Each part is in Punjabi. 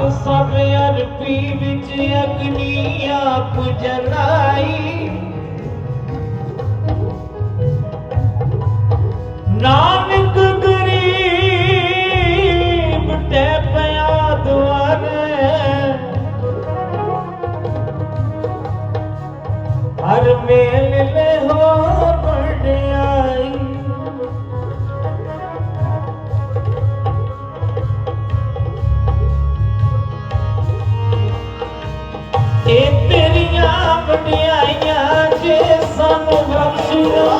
ਆਪ ਸਭ ਅਰਪੀ ਵਿੱਚ ਅਗਨੀ ਆਪ ਜਲਾਈ। ਨਾਨਕ ਗਰੀਬ ਤੇ ਪਿਆ ਦੁਆਰੇ। ਹਰ ਮੇਲ Oh,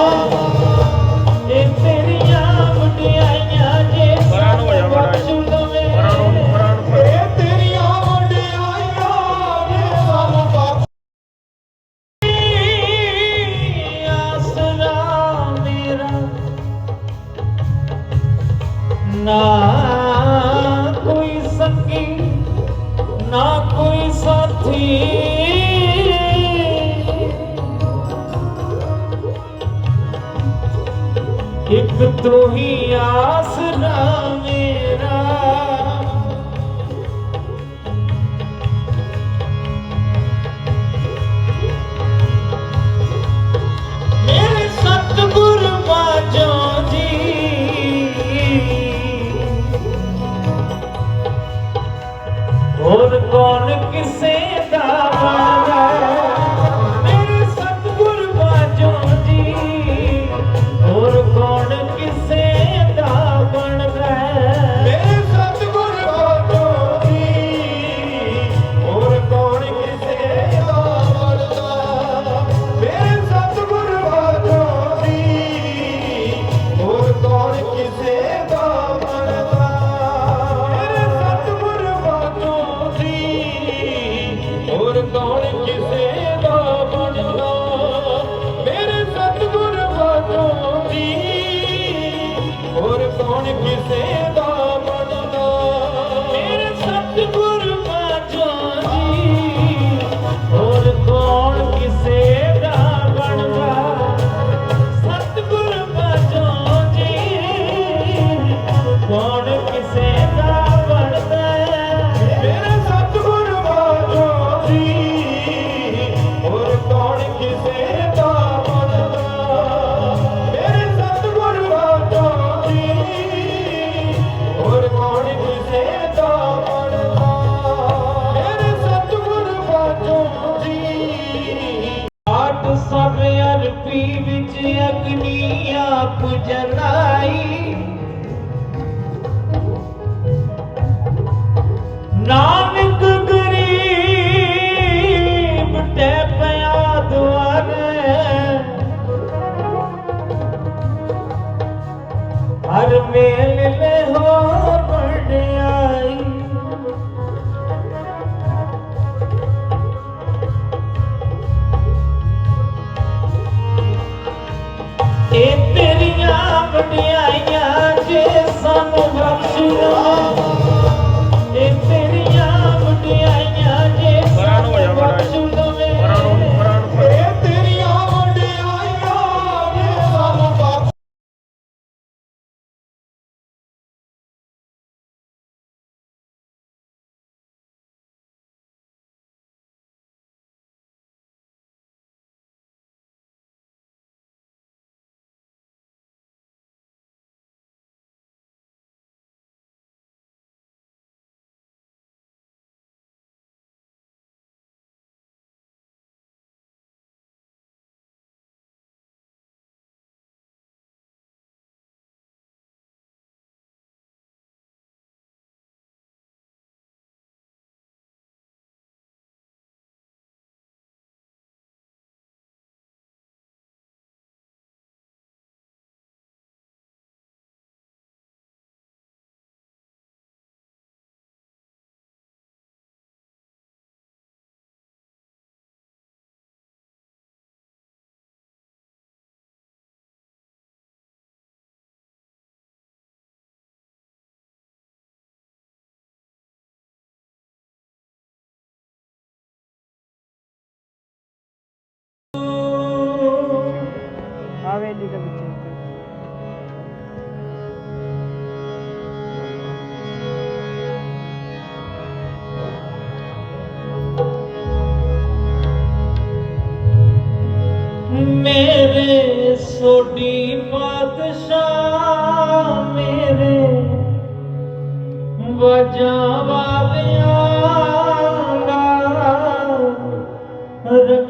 ਇੱਕ ਤੂੰ ਹੀ ਮੇਰਾ। ਮੇਰੇ ਸਤਿਗੁਰ ਬਾਜੋ ਜੀ। ਹੋਰ ਕੌਣ ਆਪ ਨਾਨਕ ਗਰੀਬ ਤੇ ਪਿਆ ਦੁਆਰੇ। ਹਰ আল্লাহ हवेली के बच्चे मेरे सोडी बादशाह मेरे वजा वालिया रख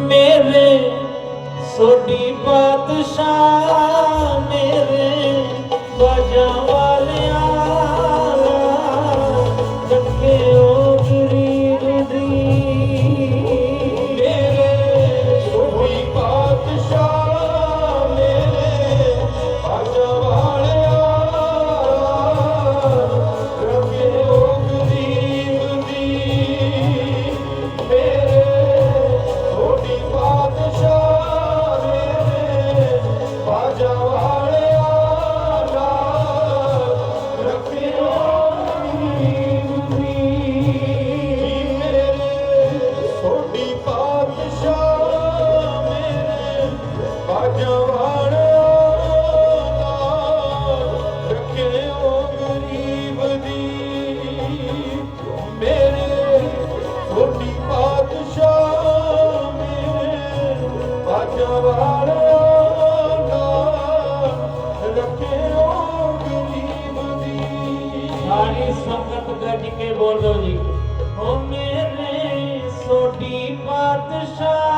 ਮੇਰੇ ਸੋਢੀ ਪਾਤਸ਼ਾਹ ਮੇਰੇ ਸਾਰੀ ਸੰਗਤ ਗੱਜ ਕੇ ਬੋਲੋ ਜੀ। ਓ ਮੇਰੇ ਸੋਢੀ ਪਾਤਸ਼ਾਹ।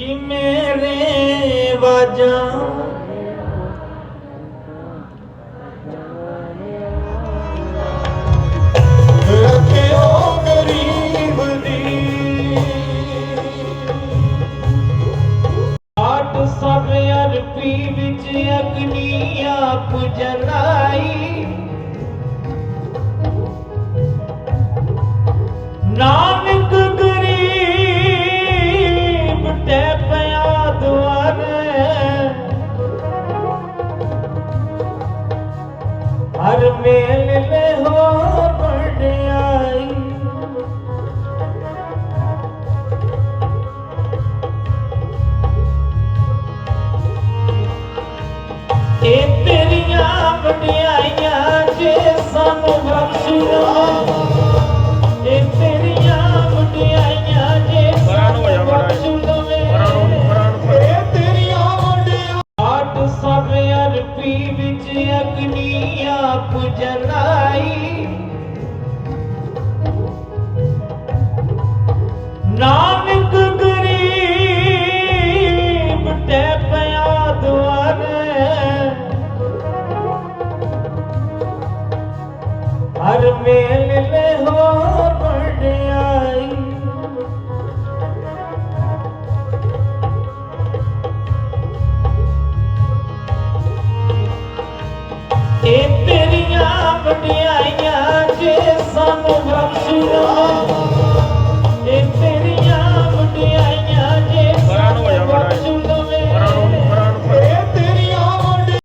ਜੀ ਮੇਰੇ ਵਾਜਾਂ। ਸਭ ਅਰਪੀ ਵਿੱਚ ਅਗਨੀ ਆਪ ਜਲਾਈ। ਨਾ ਪੀ ਵਿੱਚ ਅਗਨੀ ਆਪ ਜਲਾਈ। ਨਾਨਕ ਗਰੀਬ ਤੇ ਪਿਆ ਦੁਆਰੇ। ਹਰ ਮੇਲ ਲੈ ਹੋ